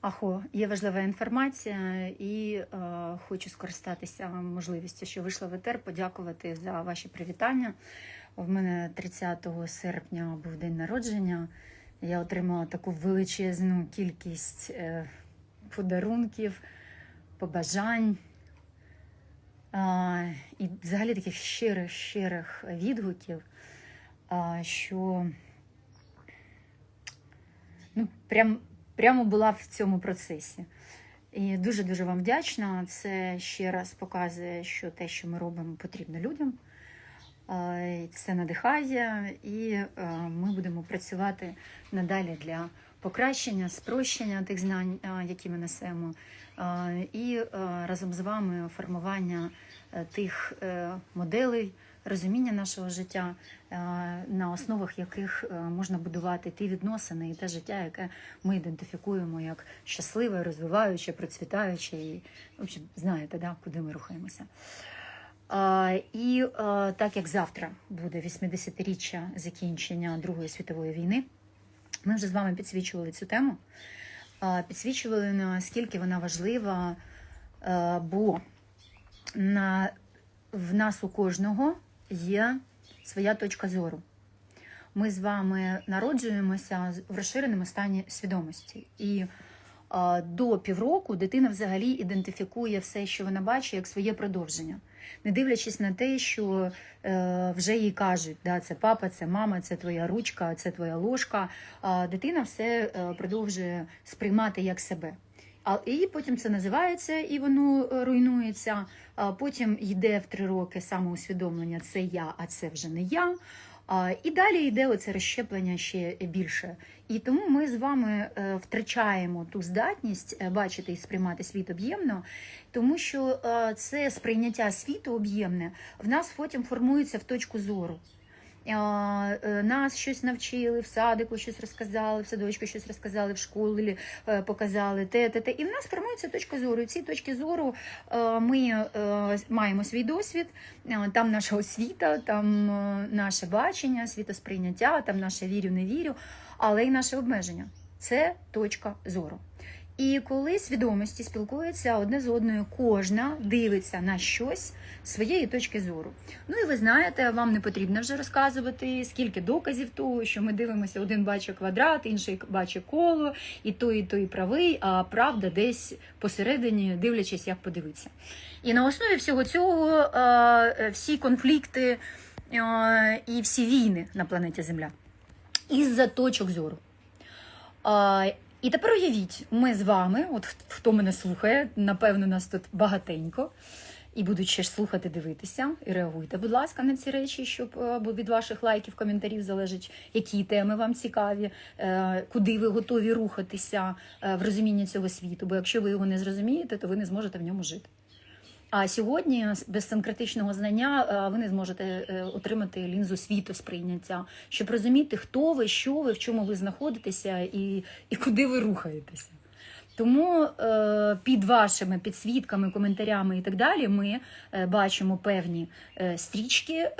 Ахо, є важлива інформація, і е, хочу скористатися можливістю, що вийшла в етер, подякувати за ваші привітання. В мене 30 серпня був день народження. Я отримала таку величезну кількість е, подарунків, побажань. А, і взагалі таких щирих, щирих відгуків, а, що ну, прям, прямо була в цьому процесі. І дуже-дуже вам вдячна. Це ще раз показує, що те, що ми робимо, потрібно людям. Це надихає, і ми будемо працювати надалі для покращення, спрощення тих знань, які ми несемо, і разом з вами формування е, тих е, моделей розуміння нашого життя, е, на основах яких е, можна будувати ті відносини і те життя, яке ми ідентифікуємо як щасливе, розвиваюче, процвітаюче, і в общем, знаєте, да, куди ми рухаємося. І так як завтра буде 80-річчя закінчення Другої світової війни, ми вже з вами підсвічували цю тему, підсвічували наскільки вона важлива, бо на, в нас у кожного є своя точка зору. Ми з вами народжуємося в розширеному стані свідомості. І до півроку дитина взагалі ідентифікує все, що вона бачить, як своє продовження, не дивлячись на те, що е, вже їй кажуть, да, це папа, це мама, це твоя ручка, це твоя ложка. Дитина все е, продовжує сприймати як себе. І потім це називається і воно е, руйнується. А потім йде в три роки самоусвідомлення це я, а це вже не я. І далі йде оце розщеплення ще більше. І тому ми з вами е, втрачаємо ту здатність е, бачити і сприймати світ об'ємно, тому що це сприйняття світу об'ємне в нас потім формується в точку зору. Е, Нас щось навчили, в садику щось розказали, в садочку щось розказали, в школі е, показали, те, те, те. І в нас формується точка зору. І в цій точці зору е, ми маємо свій досвід, там наша освіта, там наше бачення, світосприйняття, там наше вірю, не вірю, але й наше обмеження. Це точка зору. І коли свідомості спілкуються одне з одною, кожна дивиться на щось з своєї точки зору. Ну і ви знаєте, вам не потрібно вже розказувати, скільки доказів того, що ми дивимося, один бачить квадрат, інший бачить коло, і той, і той правий, а правда десь посередині, дивлячись, як подивитися. І на основі всього цього е, всі конфлікти е, і всі війни на планеті Земля із-за точок зору. І тепер уявіть, ми з вами, от хто мене слухає, напевно, нас тут багатенько, і будуть ще ж слухати, дивитися. І реагуйте, будь ласка, на ці речі, щоб е, бо від ваших лайків, коментарів залежить, які теми вам цікаві, е, куди ви готові рухатися е, в розумінні цього світу. Бо якщо ви його не зрозумієте, то ви не зможете в ньому жити. А сьогодні без синкретичного знання е, ви не зможете е, отримати лінзу світосприйняття, щоб розуміти, хто ви, що ви, в чому ви знаходитеся і, і куди ви рухаєтеся. Тому е, під вашими підсвітками, коментарями і так далі ми бачимо певні стрічки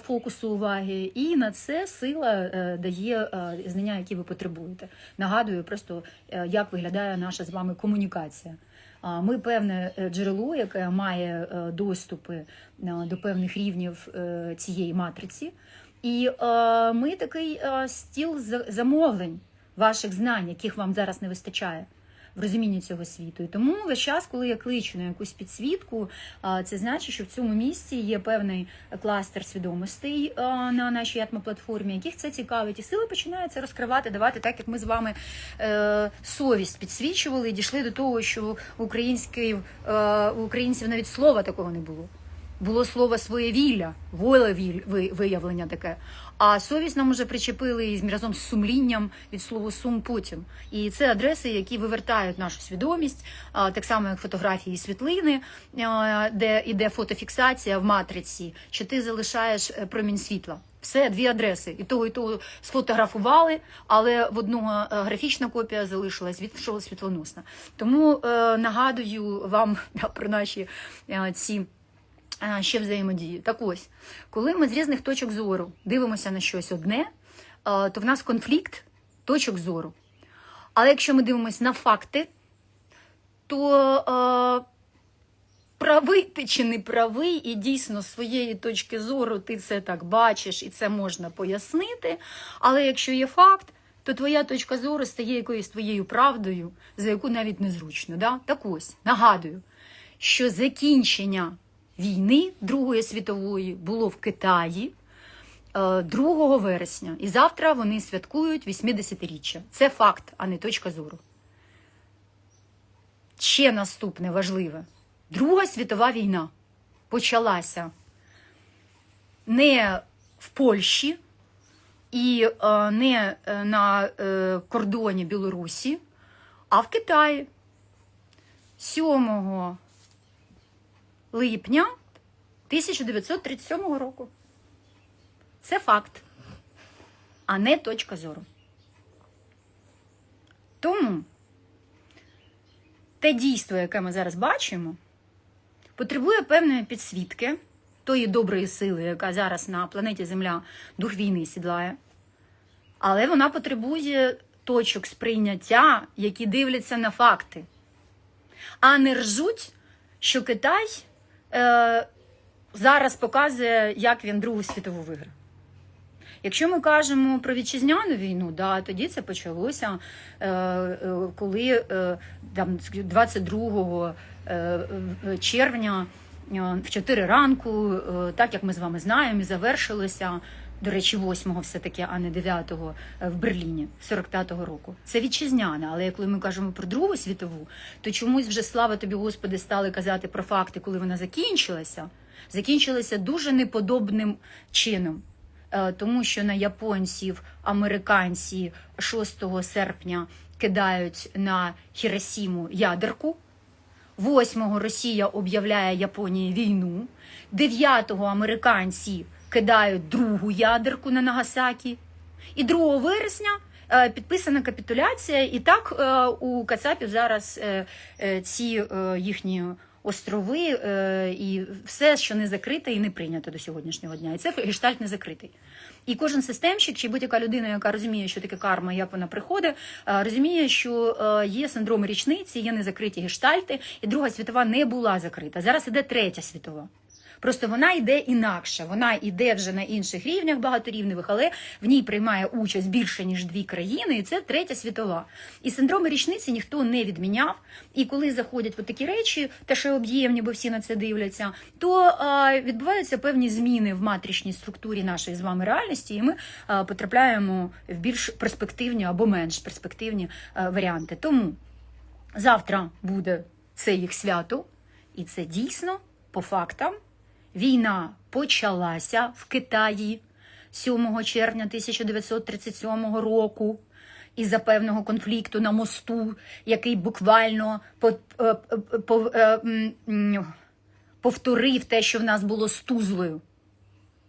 фокусу уваги, і на це сила дає знання, які ви потребуєте. Нагадую просто, як виглядає наша з вами комунікація. Ми певне е, джерело, яке має е, доступи е, до певних рівнів цієї матриці, і ми такий стіл за- замовлень ваших знань, яких вам зараз не вистачає. В розумінні цього світу. І тому весь час, коли я кличу на якусь підсвітку, це значить, що в цьому місці є певний кластер свідомостей на нашій атмоплатформі, яких це цікавить. І сили починаються розкривати, давати так, як ми з вами е, совість підсвічували і дійшли до того, що український, е, українців навіть слова такого не було. Було слово своєвілля, волевиявлення таке. А совість нам уже причепили із- разом з сумлінням від слова сум потім. І це адреси, які вивертають нашу свідомість, так само як фотографії світлини, де йде фотофіксація в матриці, чи ти залишаєш е, промінь світла. Все, дві адреси. І того, і того сфотографували, але в одного е, графічна копія залишилась, від світлоносна. Тому е, нагадую вам про наші е, ці ще взаємодію. Так ось, коли ми з різних точок зору дивимося на щось одне, то в нас конфлікт точок зору. Але якщо ми дивимося на факти, то правий ти чи не правий, і дійсно з своєї точки зору ти це так бачиш, і це можна пояснити. Але якщо є факт, то твоя точка зору стає якоюсь твоєю правдою, за яку навіть незручно. Да? Так ось нагадую, що закінчення війни Другої світової було в Китаї. е, 2 вересня, і завтра вони святкують 80-річчя. Це факт, а не точка зору. Ще наступне важливе: Друга світова війна почалася не в Польщі і е, не е, на е, кордоні Білорусі, а в Китаї 7 липня 1937 року. Це факт, а не точка зору. Тому те дійство, яке ми зараз бачимо, потребує певної підсвітки тої доброї сили, яка зараз на планеті Земля дух війни сідлає. Але вона потребує точок сприйняття, які дивляться на факти, а не ржуть, що Китай е, зараз показує, як він Другу світову виграв. Якщо ми кажемо про вітчизняну війну, да, тоді це почалося, е, е, коли е, там, 22 е, червня в 4 ранку, так як ми з вами знаємо, і завершилося, до речі, 8-го все-таки, а не 9-го е, в Берліні 45-го року. Це вітчизняна, але коли ми кажемо про Другу світову, то чомусь вже слава тобі, Господи, стали казати про факти, коли вона закінчилася. Закінчилася дуже неподобним чином. Е, тому що на японців американці 6 серпня кидають на Хіросіму ядерку. 8-го Росія об'являє Японії війну. 9-го американці кидають другу ядерку на Нагасакі. І 2 вересня е, підписана капітуляція. І так е, у Кацапів зараз е, ці їхні острови і все, що не закрите і не прийнято до сьогоднішнього дня. І це гештальт не закритий. І кожен системщик чи будь-яка людина, яка розуміє, що таке карма, як вона приходить, розуміє, що є синдром річниці, є незакриті гештальти, і Друга світова не була закрита. Зараз іде третя світова. Просто вона йде інакше, вона йде вже на інших рівнях багаторівневих, але в ній приймає участь більше ніж дві країни, і це третя світова. І синдроми річниці ніхто не відміняв. І коли заходять такі речі, те, що об'ємні, бо всі на це дивляться, то а, відбуваються певні зміни в матричній структурі нашої з вами реальності, і ми а, потрапляємо в більш перспективні або менш перспективні а, варіанти. Тому завтра буде це їх свято, і це дійсно по фактам. Війна почалася в Китаї 7 червня 1937 року із-за певного конфлікту на мосту, який буквально по, е, е, е, повторив те, що в нас було з Тузлою.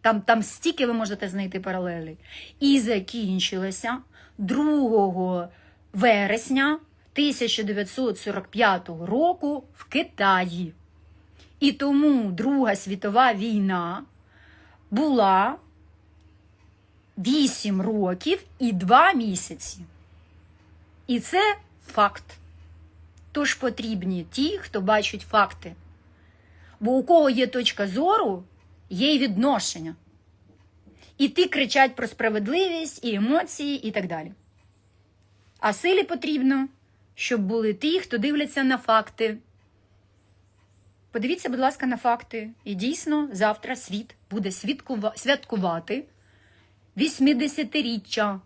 Там, там стільки ви можете знайти паралелі. І закінчилася 2 вересня 1945 року в Китаї. І тому Друга світова війна була 8 років і 2 місяці. І це факт. Тож потрібні ті, хто бачить факти. Бо у кого є точка зору, є й відношення. І ті кричать про справедливість, і емоції, і так далі. А силі потрібно, щоб були ті, хто дивляться на факти. Подивіться, будь ласка, на факти. І дійсно, завтра світ буде святкува- святкувати 80-річчя.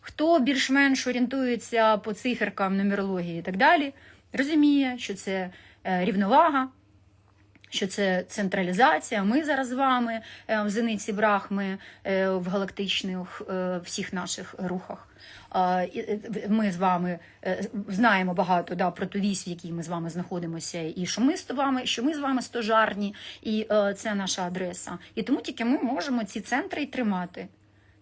Хто більш-менш орієнтується по циферкам, нумерології і так далі, розуміє, що це е, рівновага, що це централізація. Ми зараз з вами е, в зениці Брахми е, в галактичних е, всіх наших рухах. Ми з вами знаємо багато да, про ту вісь, в якій ми з вами знаходимося, і що ми з вами, що ми з вами стожарні, і це наша адреса. І тому тільки ми можемо ці центри й тримати.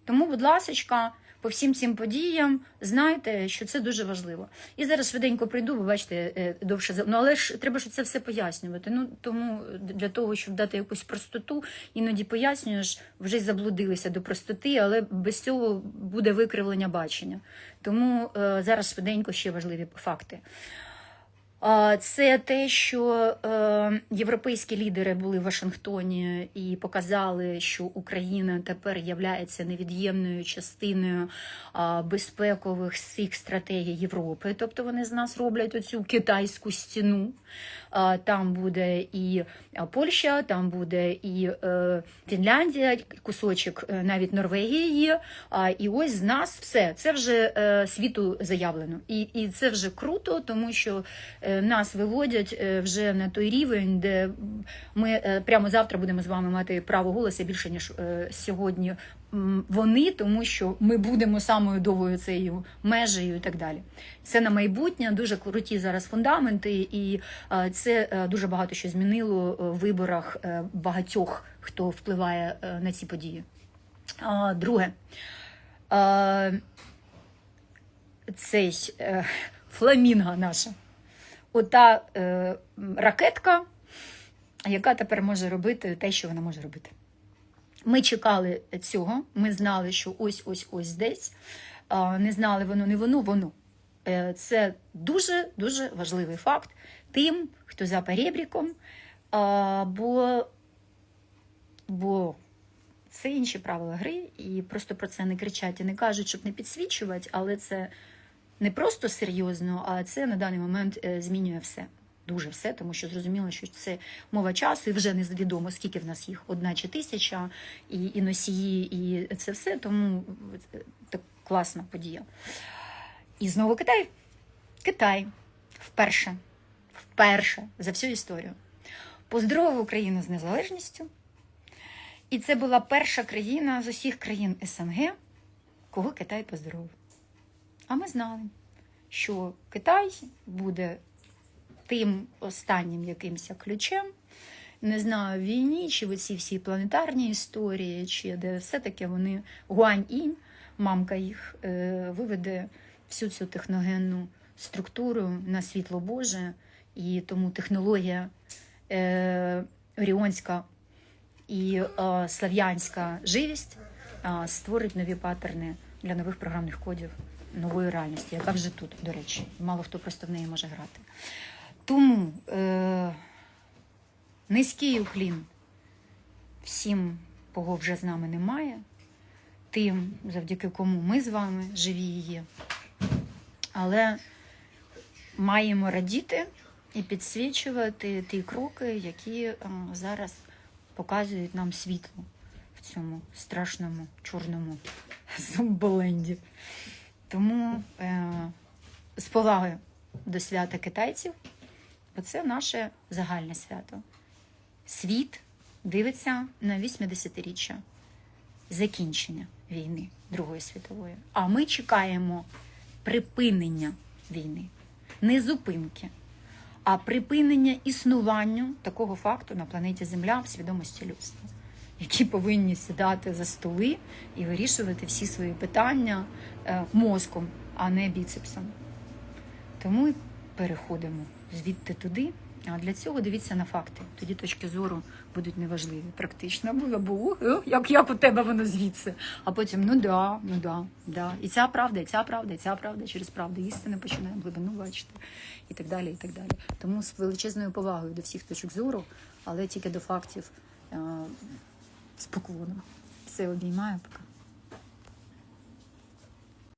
Тому, будь ласка, по всім цим подіям, знайте, що це дуже важливо. І зараз швиденько прийду, ви бачите, е, довше ну, але ж треба ж це все пояснювати. Ну тому для того, щоб дати якусь простоту, іноді пояснюєш, вже й заблудилися до простоти, але без цього буде викривлення бачення. Тому е, зараз швиденько ще важливі факти. Це те, що е, європейські лідери були в Вашингтоні і показали, що Україна тепер є невід'ємною частиною безпекових всіх стратегій Європи. Тобто вони з нас роблять оцю китайську стіну. Там буде і Польща, там буде і е, Фінляндія, кусочок е, навіть Норвегії є. І ось з нас все. Це вже світу заявлено. І, і це вже круто, тому що нас виводять е, вже на той рівень, де ми е, прямо завтра будемо з вами мати право голосу більше ніж е, сьогодні. Вони, тому що ми будемо самою довгою цією межею і так далі. Це на майбутнє дуже круті зараз фундаменти, і е, це е, дуже багато що змінило е, в виборах е, багатьох, хто впливає е, на ці події. Друге, е, цей е, фламінга наша, ота е, ракетка, яка тепер може робити те, що вона може робити. Ми чекали цього, ми знали, що ось ось ось десь. Не знали воно, не воно, воно. Е, Це дуже дуже важливий факт тим, хто за перебріком, бо, бо це інші правила гри, і просто про це не кричать і не кажуть, щоб не підсвічувати, але це не просто серйозно, а це на даний момент е, змінює все. Дуже все, тому що зрозуміло, що це мова часу, і вже невідомо, скільки в нас їх, одна чи тисяча, і, і носії, і це все. Тому е, так класна подія. І знову Китай. Китай вперше, вперше за всю історію поздоровив Україну з незалежністю. І це була перша країна з усіх країн СНГ, кого Китай поздоровив. А ми знали, що Китай буде тим останнім якимось ключем, не знаю, в війні, чи в оці всі планетарні історії, чи де все-таки вони Гуань-Інь, мамка їх, е, виведе всю цю техногенну структуру на світло Боже, і тому технологія е, оріонська і е, слав'янська живість е, створить нові паттерни для нових програмних кодів нової реальності, яка вже тут, до речі, мало хто просто в неї може грати. Тому е, низький уклін всім, кого вже з нами немає, тим, завдяки кому ми з вами живі є. Але маємо радіти і підсвічувати ті кроки, які е, зараз показують нам світло в цьому страшному чорному зомболенді. Тому е, з повагою до свята китайців, бо це наше загальне свято. Світ дивиться на 80-річчя закінчення війни Другої світової. А ми чекаємо припинення війни, не зупинки, а припинення існуванню такого факту на планеті Земля в свідомості людства, які повинні сідати за столи і вирішувати всі свої питання е, мозком, а не біцепсом. Тому переходимо звідти туди. А для цього дивіться на факти. Тоді точки зору будуть неважливі, практично. Або або «О, як, як у тебе воно звідси. А потім ну да, ну да, да. І ця правда, і ця правда, і ця правда, через правду істини починаємо глибину бачити, і так далі, і так далі. Тому з величезною повагою до всіх точок зору, але тільки до фактів е- з поклоном. Все обіймаю пока.